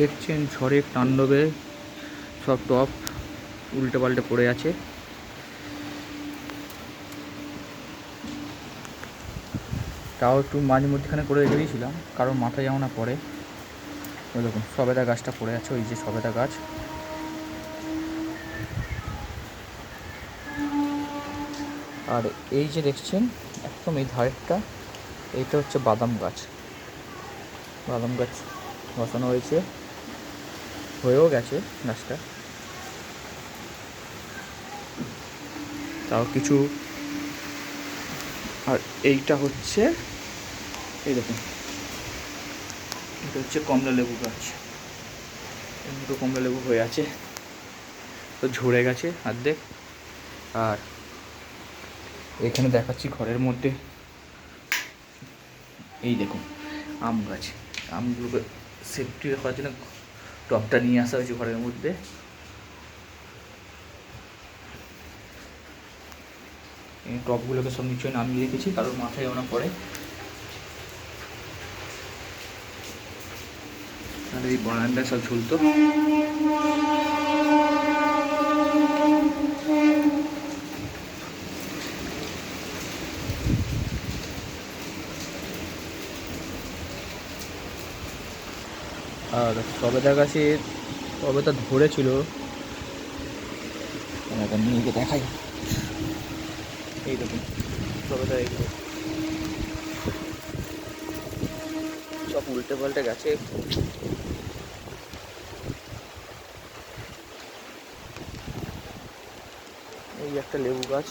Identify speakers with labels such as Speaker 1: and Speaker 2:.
Speaker 1: দেখছেন ঝড়ের তাণ্ডবে সব টপ উল্টে পাল্টে পড়ে আছে। তাও একটু মাঝে মধ্যেখানে করে রেখে দিয়েছিলাম, কারণ মাথায় যেমন না পড়ে। ওই দেখুন, সবেদা গাছটা পড়ে আছে, ওই যে সবেদা গাছ। আর এই যে দেখছেন, একদম এই ধারেরটা, এইটা হচ্ছে বাদাম গাছ। বাদাম গাছ বসানো হয়েছে। হয়েও গেছে গাছটা তাও কিছু। আর এইটা হচ্ছে, এই দেখুন। এটা হচ্ছে কমলা লেবু গাছ। এই দুটো কমলা লেবু হয়ে আছে। তো ঝরে গেছে অর্ধেক। আর এখানে দেখাচ্ছি ঘরের মধ্যে। এই দেখুন, আম গাছ। আমগুলোকে সেফটি রাখার জন্য টবটা নিয়ে আসা হয়েছে ঘরের মধ্যে। টপগুলোকে সব নিশ্চয়ই নামিয়ে রেখেছি কারোর মাথায় ওনা পড়ে। এই বারান্দায় সব ঝুলতো। আর সবেদা গাছে সবেদা ধরেছিল। এখন নিয়ে দেখাই। এই দেখুন সবেদা এগুলো সব উল্টে পাল্টে গেছে। এই একটা লেবু গাছ।